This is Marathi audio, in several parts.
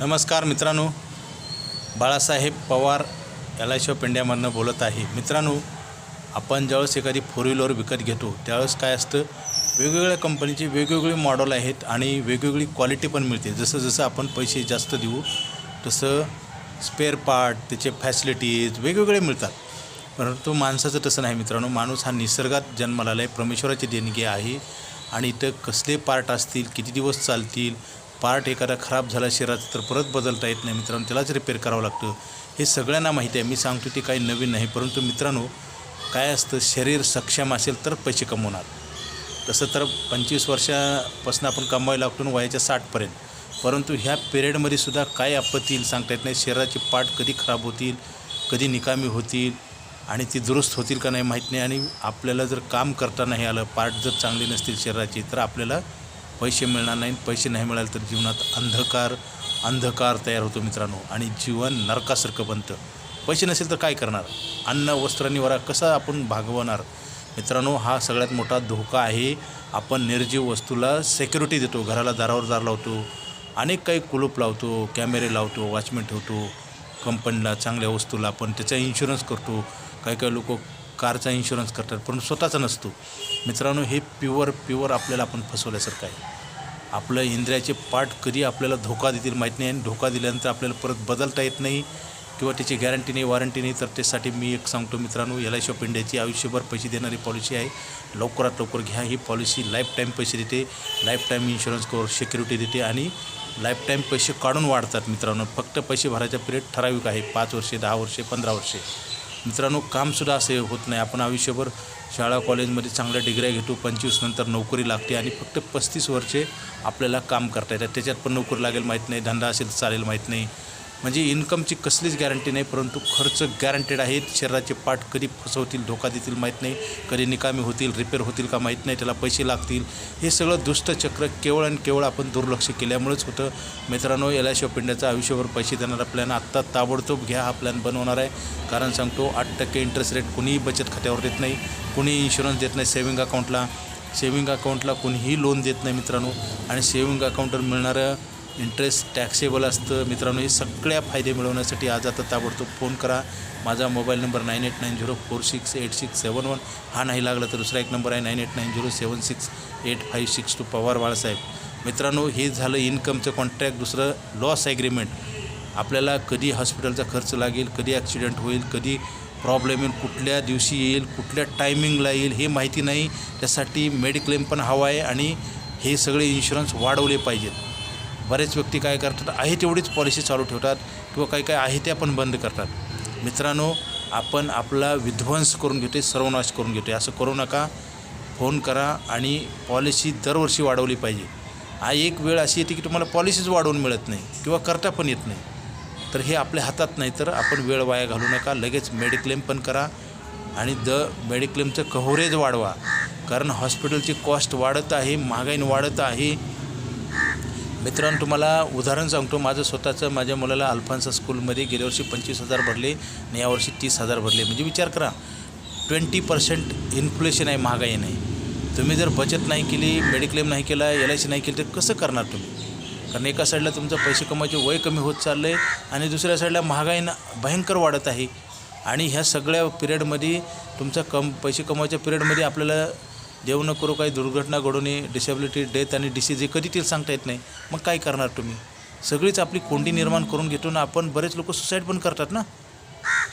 नमस्कार मित्रांनो Balasaheb Pawar L I shop इंडियामधनं बोलत आहे. मित्रांनो आपण ज्यावेळेस एखादी फोर व्हीलर विकत घेतो त्यावेळेस काय असतं वेगवेगळ्या कंपनीचे वेगवेगळे मॉडेल आहेत आणि वेगवेगळी क्वालिटी पण मिळते. जसं जसं आपण पैसे जास्त देऊ तसं स्पेअर पार्ट त्याचे फॅसिलिटीज वेगवेगळे मिळतात. परंतु माणसाचं तसं नाही मित्रांनो. माणूस हा निसर्गात जन्माला आहे परमेश्वराची देणगी आहे आणि इथं कसले पार्ट असतील किती दिवस चालतील पार्ट एखादा खराब झाला शरीराचा तर परत बदलता येत नाही. मित्रांनो त्यालाच रिपेअर करावं लागतं. हे सगळ्यांना माहिती आहे. मी सांगतो ते काही नवीन नाही परंतु मित्रांनो काय असतं शरीर सक्षम असेल तर पैसे कमवणार. तसं तर पंचवीस वर्षापासून आपण कमवायला लागतो आणि वयाच्या साठपर्यंत. परंतु ह्या पिरियडमध्ये सुद्धा काय आपत्ती येईल सांगता येत नाही. शरीराचे पार्ट कधी खराब होतील कधी निकामी होतील आणि ती दुरुस्त होतील का नाही माहीत नाही. आणि आपल्याला जर काम करता नाही आलं पार्ट जर चांगले नसतील शरीराचे तर आपल्याला पैसे मिळणार नाही पैसे नाही मिळाले तर जीवनात अंधकार अंधकार तयार होतो मित्रांनो. आणि जीवन नरकासारखं बनतं. पैसे नसेल तर काय करणार? अन्न वस्त्र निवारा कसा आपण भागवणार? मित्रांनो हा सगळ्यात मोठा धोका आहे. आपण निर्जीव वस्तूला सेक्युरिटी देतो. घराला दारावर दार लावतो. अनेक काही कुलूप लावतो कॅमेरे लावतो वॉचमॅन ठेवतो. कंपनीला चांगल्या वस्तूला आपण त्याचा इन्शुरन्स करतो. काही काही लोक कारचा इन्शुरन्स करतात पण स्वतःचा नसतो. मित्रांनो हे प्युअर प्युअर आपल्याला आपण फसवल्यासारखं आहे. आपलं इंद्रियाचे पाठ कधी आपल्याला धोका देतील माहीत नाही आणि धोका दिल्यानंतर आपल्याला परत बदलता येत नाही किंवा त्याची गॅरंटी नाही वॉरंटी नाही. तर त्यासाठी मी एक सांगतो मित्रांनो एल आय शॉप इंडियाची आयुष्यभर पैसे देणारी पॉलिसी आहे. लवकरात लवकर घ्या. ही पॉलिसी लाईफ टाईम पैसे देते life time insurance cover security देते आणि लाईफ टाईम पैसे काढून वाढतात मित्रांनो. फक्त पैसे भरायचा पिरियड ठराविक आहे. पाच वर्षे दहा वर्षे पंधरा वर्षे. मित्रांनो कामसुद्धा असे होत नाही. आपण आयुष्यभर शाळा कॉलेजमध्ये चांगल्या डिग्र्या घेतो पंचवीस नंतर नोकरी लागते आणि फक्त पस्तीस वर्षे आपल्याला काम करता येतात. त्याच्यात पण नोकरी लागेल माहीत नाही धंदा असेल तर चालेल माहीत नाही. म्हणजे इन्कमची कसलीच गॅरंटी नाही परंतु खर्च गॅरंटेड आहेत. शरीराचे पाठ कधी फसवतील धोका देतील माहीत नाही. कधी निकामी होतील रिपेअर होतील का माहीत नाही त्याला पैसे लागतील. हे सगळं दुष्टचक्र केवळ आणि केवळ आपण दुर्लक्ष केल्यामुळेच होतं. मित्रांनो एल आय आयुष्यभर पैसे देणारा प्लॅन आत्ता ताबडतोब घ्या. हा प्लॅन बनवणार आहे. कारण सांगतो आठ टक्के इंटरेस्ट रेट कुणीही बचत खात्यावर देत नाही. कुणीही इन्शुरन्स देत नाही सेव्हिंग अकाउंटला सेव्हिंग अकाउंटला कुणीही लोन देत नाही मित्रांनो. आणि सेविंग अकाउंटवर मिळणारं इंटरेस्ट टॅक्सेबल असतं. मित्रांनो हे सगळ्या फायदे मिळवण्यासाठी आज आता ताबडतोब फोन करा. माझा mobile number nine eight nine zero four six eight six seven one हा नाही लागला तर दुसरा एक नंबर आहे nine eight nine zero seven six eight five six two Pawar Balasaheb. मित्रांनो हे झालं इन्कमचं कॉन्ट्रॅक्ट. दुसरं लॉस ॲग्रीमेंट. आपल्याला कधी हॉस्पिटलचा खर्च लागेल कधी ॲक्सिडेंट होईल कधी प्रॉब्लेम येईल कुठल्या दिवशी येईल कुठल्या टायमिंगला येईल हे माहिती नाही. त्यासाठी मेडिक्लेम पण हवा आहे आणि हे सगळे इन्शुरन्स वाढवले पाहिजेत. बरेच व्यक्ती काय करतात आहे तेवढीच पॉलिसी चालू ठेवतात किंवा काही काही आहे त्या पण बंद करतात. मित्रांनो आपण आपला विध्वंस करून घेतो सर्वनाश करून घेतो असं करू नका फोन करा आणि पॉलिसी दरवर्षी वाढवली पाहिजे. हा एक वेळ अशी येते की तुम्हाला पॉलिसीच वाढवून मिळत नाही किंवा करता पण येत नाही. तर हे आपल्या हातात नाही तर आपण वेळ वाया घालू नका. लगेच मेडिक्लेम पण करा आणि द मेडिक्लेमचं कव्हरेज वाढवा. कारण हॉस्पिटलची कॉस्ट वाढत आहे महागाईनं वाढत आहे. मित्रांनो तुम्हाला उदाहरण सांगतो. माझं स्वतःचं माझ्या मुलाला अल्फान्सा स्कूलमध्ये गेल्या वर्षी पंचवीस हजार भरले आणि यावर्षी तीस हजार भरले. म्हणजे विचार करा ट्वेंटी पर्सेंट इन्फ्लेशन आहे महागाई नाही. तुम्ही जर बचत नाही केली मेडिक्लेम नाही केला एल आय सी नाही केली तर कसं करणार तुम्ही? कारण एका साईडला तुमचं पैसे कमायचे वय कमी होत चाललं आहे आणि दुसऱ्या साईडला महागाई ना भयंकर वाढत आहे. आणि ह्या सगळ्या पिरियडमध्ये तुमचा कम पैसे कमवायच्या पिरियडमध्ये आपल्याला देव न करू काही दुर्घटना घडवणे डिसेबिलिटी डेथ आणि डिसीज हे कधी ते सांगता येत नाही. मग काय करणार तुम्ही? सगळीच आपली कोंडी निर्माण करून घेतो ना आपण बरेच लोक सुसाईड पण करतात ना.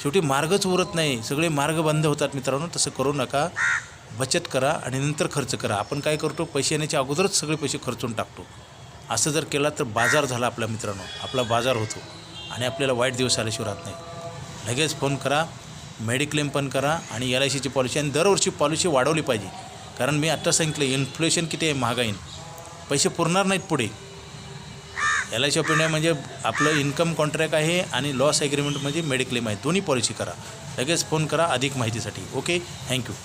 शेवटी मार्गच उरत नाही. सगळे मार्ग बंद होतात मित्रांनो तसं करू नका. बचत करा आणि नंतर खर्च करा. आपण काय करतो पैसे येण्याच्या अगोदरच सगळे पैसे खर्चून टाकतो. असं जर केला तर बाजार झाला आपला मित्रांनो. आपला बाजार होतो आणि आपल्याला वाईट दिवस आल्याशिवाय राहत नाही. लगेच फोन करा मेडिक्लेम पण करा आणि एल आय सीची पॉलिसी आणि दरवर्षी पॉलिसी वाढवली पाहिजे. कारण मी आत्ता सांगितलं इन्फ्लेशन किती आहे महागाईन. पैसे पुरणार नाहीत पुढे. L I C of India म्हणजे आपलं इन्कम कॉन्ट्रॅक्ट आहे आणि लॉस ॲग्रीमेंट म्हणजे मेडिक्लेम आहे. दोन्ही पॉलिसी करा. लगेच फोन करा अधिक माहितीसाठी. Okay thank you